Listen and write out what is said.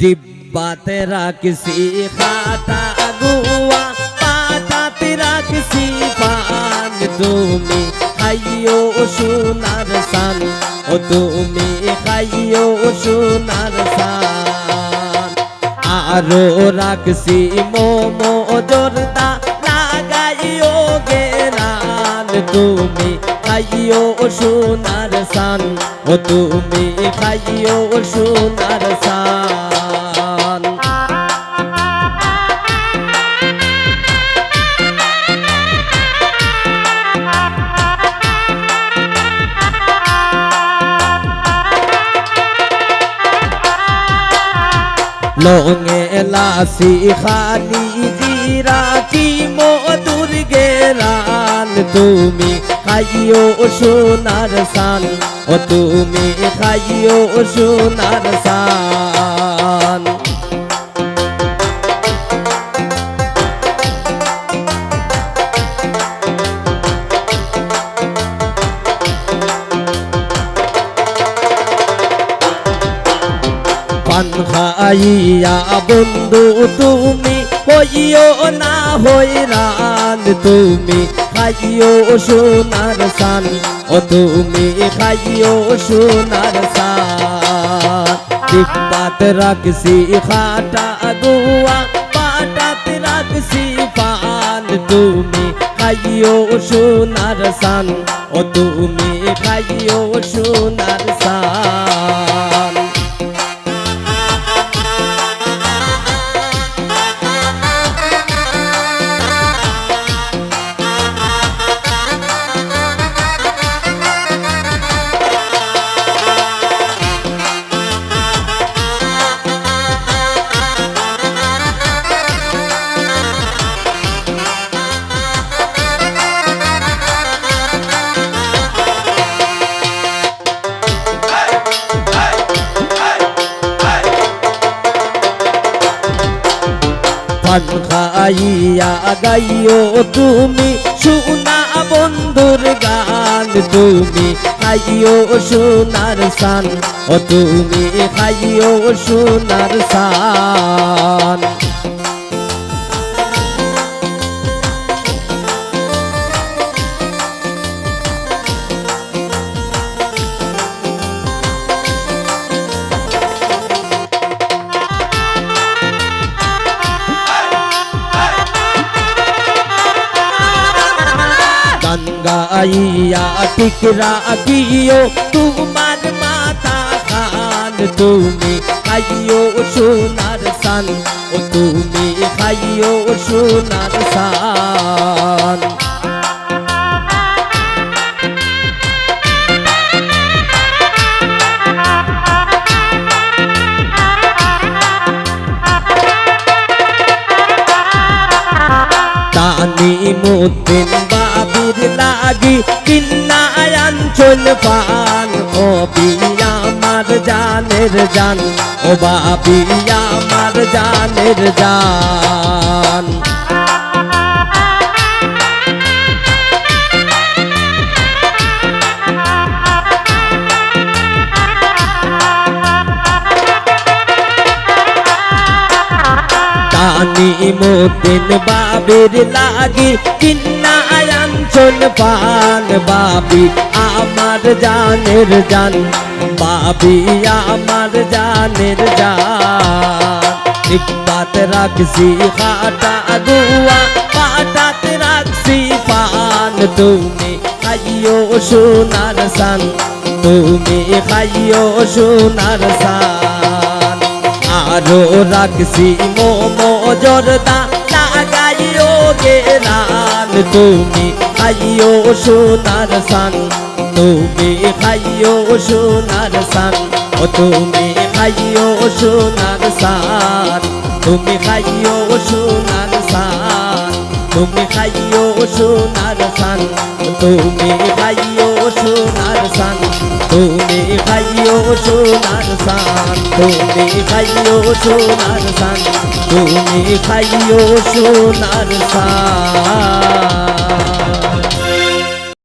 ডিব্বাতে রাখছি খাটা গুয়া পাটাতে রাখছি পান। তুমি খাইও সোনার সান, ও তুমি খাইও সোনার সান। আরও রাখছি মোমো জোরদা, লাগাইও গেরান তুমি খাইও সোনার সান, ও তুমি খাইও সোনার সান। লঙে লাসি খালি জিরাচি, মধুর গেরান তুমি খাইও সোনার সান ও তুমি খাইও সোনার সান পান খাইয়া বন্ধু তুমি হইও না হইরান তুমি। খাইও সোনার সান ও তুমি খাইও সোনার সান ডিব্বাত রাখছি খাটা গুয়া পাটাত রাখছি পান তুমি। খাইও সোনার সান ও তুমি খাইও সোনার সান পান খাইয়া গাইও তুমি, সুনা বন্ধুর গান তুমি, খাইও সোনার সান। ও তুমি খাইও সোনার সান। গাইয়া টিকরা গিও তোমার মাথা খান তুমি খাইও সোনার সান ও তুমি খাইও সোনার সান বাবির লাগি কিন্নায়ান চল পান। ও বিয়া আমার জানের জান, ও বাবি আমার জানের জান। টানি মুদ্দিন বাবির লাগি, কিন্নায়ান চল পান বাবি, আমার জানের জান। বাবি আমার জানের জান। ইকবাত রাখছি খাটা গুয়া পাটাত রাখছি পান। তুমি খাইও সোনার সান, তুমি খাইও সোনার সান। আরও রাখছি মোমো জর্দা গেরান তুমি খাইও সোনার সান, তুমি খাইও সোনার সান, ও তুমি খাইও সোনার সান, তুমি খাইও সোনার সান, তুমি খাইও সোনার সান, তুমি খাইও সোনার সান। তুমি ভাইও সোনার সান তুমি ভাইও সোনার সান তুমি ভাইও সোনার সান।